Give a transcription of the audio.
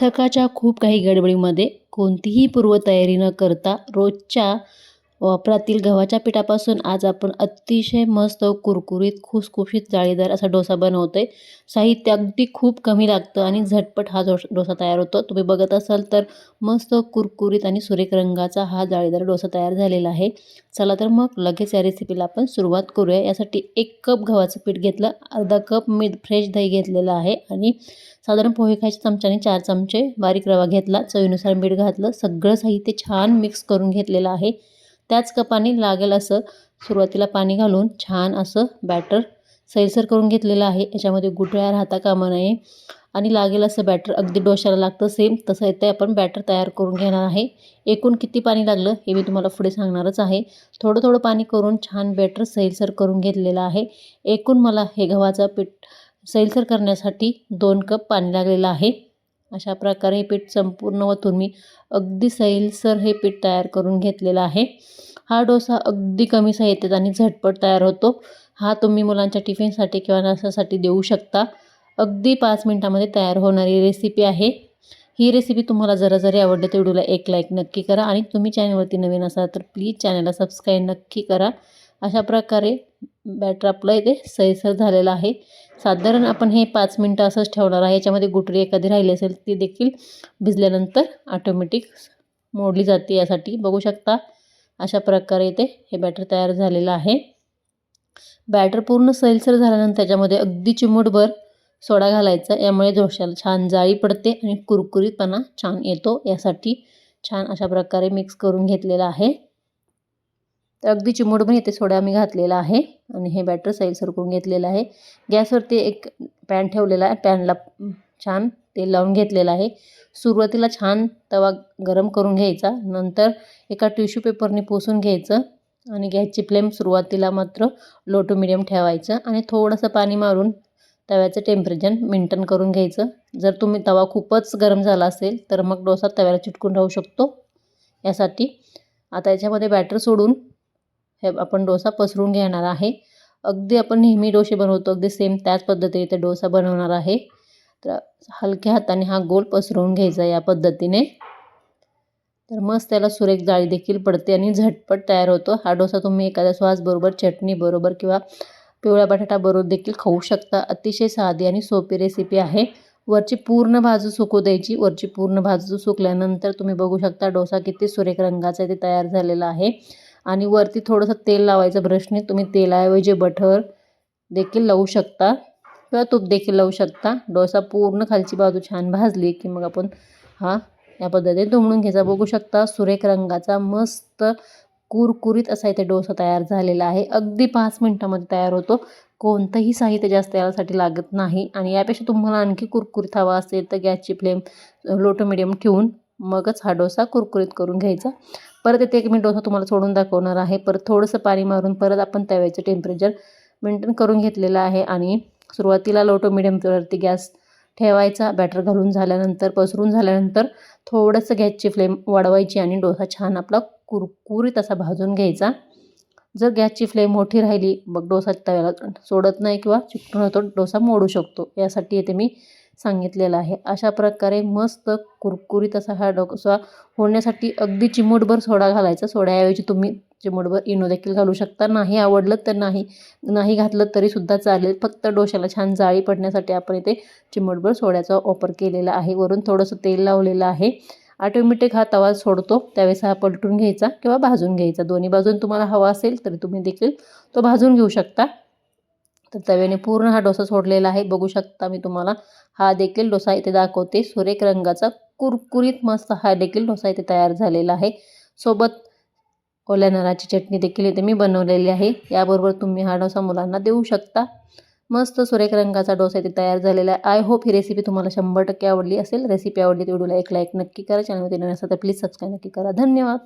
सकाळच्या खूप काही गडबडीमध्ये कोणतीही पूर्वतयारी न करता रोजच्या वापरातील गव्हाच्या पिठापासून आज आपण अतिशय मस्त कुरकुरीत खुसखुशीत जाळीदार असा डोसा बनवतो आहे साहित्य अगदी खूप कमी लागतं आणि झटपट हा डोस डोसा तयार होतो. तुम्ही बघत असाल तर मस्त कुरकुरीत आणि सुरेख रंगाचा हा जाळीदार डोसा तयार झालेला आहे. चला तर मग लगेच या रेसिपीला आपण सुरुवात करूया. यासाठी एक कप गव्हाचं पीठ घेतलं अर्धा कप मी फ्रेश दही घेतलेलं आहे आणि साधारण पोहे खायच्या चमच्याने चार चमचे बारीक रवा घेतला. चवीनुसार मीठ घातलं. सगळं साहित्य छान मिक्स करून घेतलेलं आहे. त्याच कपाने लागेल असं सुरुवातीला पाणी घालून छान असं बॅटर सैलसर करून घेतलेलं आहे. याच्यामध्ये गुठळ्या राहता कामा नये. आणि लागेल असं बॅटर अगदी डोशाला लागतं. सेम तसं येतं आपण बॅटर तयार करून घेणार आहे. एकूण किती पाणी लागलं हे मी तुम्हाला पुढे सांगणारच आहे. थोडं थोडं पाणी करून छान बॅटर सैलसर करून घेतलेलं आहे. एकूण मला हे गव्हाचं पीठ सैलसर करण्यासाठी दोन कप पाणी लागलेलं आहे. अशा प्रकारे हे पीठ संपूर्ण वतून मी अगदी सैलसर हे पीठ तयार करून घेतलेलं आहे. हा डोसा अगदी कमी साहित्यात आणि झटपट तयार होतो. हा तुम्ही मुलांच्या टिफिनसाठी किंवा नाश्त्यासाठी देऊ शकता. अगदी पाच मिनटामध्ये तयार होणारी रेसिपी आहे. ही रेसिपी तुम्हाला जरा जरी आवडली तर व्हिडिओला एक लाईक नक्की करा आणि तुम्ही चॅनलवरती नवीन असाल तर प्लीज चॅनलला सबस्क्राईब नक्की करा. अशा प्रकारे बॅटर आपलं इथे सैसर झालेलं आहे. साधारण आपण हे पाच मिनटं असंच ठेवणार आहे. याच्यामध्ये गुटरी एखादी राहिली असेल ती देखील भिजल्यानंतर ऑटोमॅटिक मोडली जाते यासाठी. बघू शकता अशा प्रकारे इथे हे बॅटर तयार झालेलं आहे. बॅटर पूर्ण सैलसर झाल्यानंतर त्याच्यामध्ये अगदी चिमूटभर सोडा घालायचा. यामुळे डोश्याला छान जाळी पडते आणि कुरकुरीतपणा छान येतो. यासाठी छान अशा प्रकारे मिक्स करून घेतलेला आहे. तर अगदी चिमूटभर येते सोडा मी घातलेला आहे आणि हे बॅटर सैलसर करून घेतलेलं आहे. गॅसवरती एक पॅन ठेवलेला आहे पॅनला छान तेल लावून घेतलेलं आहे. सुरुवातीला छान तवा गरम करून घ्यायचा नंतर एका टिश्यू पेपरने पुसून घ्यायचं आणि गॅसची फ्लेम सुरुवातीला मात्र लो टू मिडियम ठेवायचं आणि थोडंसं पाणी मारून तव्याचं टेम्परेचर मेंटेन करून घ्यायचं. जर तुम्ही तवा खूपच गरम झाला असेल तर मग डोसा तव्याला चिटकून राहू शकतो. यासाठी आता याच्यामध्ये बॅटर सोडून हे आपण डोसा पसरून घेणार आहे. अगदी आपण नेहमी डोसे बनवतो अगदी सेम त्याच पद्धतीने ते डोसा बनवणार आहे. तर हलक्या हाताने हा गोल पसरवून घ्यायचा या पद्धतीने. तर मस्त त्याला सुरेख जाळी देखील पडते आणि झटपट तयार होतो. हा डोसा तुम्ही एखाद्या सॉसबरोबर चटणीबरोबर किंवा पिवळ्या बटाट्याबरोबर देखील खाऊ शकता. अतिशय साधी आणि सोपी रेसिपी आहे. वरची पूर्ण बाजू सुकू द्यायची. वरची पूर्ण बाजू सुकल्यानंतर तुम्ही बघू शकता डोसा किती सुरेख रंगाचा ते तयार झालेला आहे. आणि वरती थोडंसं तेल लावायचं ब्रशने तुम्ही तेलाऐवजी बटर देखील लावू शकता. किंवा तूप देखील लावू शकता. डोसा पूर्ण खालची बाजू छान भाजली की मग आपण हा या पद्धतीने दुमडून घ्यायचा. बघू शकता सुरेख रंगाचा मस्त कुरकुरीत असा इथे डोसा तयार झालेला आहे. अगदी पाच मिनटामध्ये तयार होतो. कोणतंही साहित्य जास्त यासाठी लागत नाही. आणि यापेक्षा तुम्हाला आणखी कुरकुरीत हवा असेल तर गॅसची फ्लेम लो टू मिडियम ठेवून मगच हा डोसा कुरकुरीत करून घ्यायचा. परत येते एक मी डोसा तुम्हाला सोडून दाखवणार आहे. परत थोडंसं पाणी मारून परत आपण तव्याचं टेम्परेचर मेंटेन करून घेतलेलं आहे आणि सुरुवातीला लो टू मिडियमवरती गॅस ठेवायचा बॅटर घालून झाल्यानंतर पसरून झाल्यानंतर थोडंसं गॅसची फ्लेम वाढवायची आणि डोसा छान आपला कुरकुरीत असा भाजून घ्यायचा. जर गॅसची फ्लेम मोठी राहिली मग डोसा तव्याला सोडत नाही किंवा चिकटून होतो डोसा मोडू शकतो. यासाठी येते मी सांगितलेलं आहे. अशा प्रकारे मस्त कुरकुरीत असा हा डोसा होण्यासाठी अगदी चिमूटभर सोडा घालायचा. सोड्याऐवजी तुम्ही चिमूटभर इनो देखील घालू शकता. नाही आवडलं तर नाही नाही घातलं तरीसुद्धा चालेल. फक्त डोशाला छान जाळी पडण्यासाठी आपण इथे चिमूटभर सोड्याचा वापर केलेला आहे. वरून थोडंसं तेल लावलेलं आहे. ऑटोमॅटिक हा तवा सोडतो. त्यावेळेस हा पलटून घ्यायचा किंवा भाजून घ्यायचा. दोन्ही बाजून तुम्हाला हवा असेल तरी तुम्ही देखील तो भाजून घेऊ शकता. तर तव्याने पूर्ण हा डोसा सोडलेला आहे. बघू शकता मी तुम्हाला. हा देखील डोसा इथे दाखवते. सुरेख रंगाचा कुरकुरीत मस्त हा देखील डोसा इथे तयार झालेला आहे. सोबत ओल्या नाराची चटणी देखील इथे मी बनवलेली आहे. याबरोबर तुम्ही हा डोसा मुलांना देऊ शकता. मस्त सुरेख रंगाचा डोसा इथे तयार झालेला आहे. आय होप ही रेसिपी तुम्हाला शंभर टक्के आवडली असेल. रेसिपी आवडली तर व्हिडिओला एक लाईक नक्की करा. चॅनलमध्ये नसेल तर प्लीज सबस्क्राईब नक्की करा. धन्यवाद!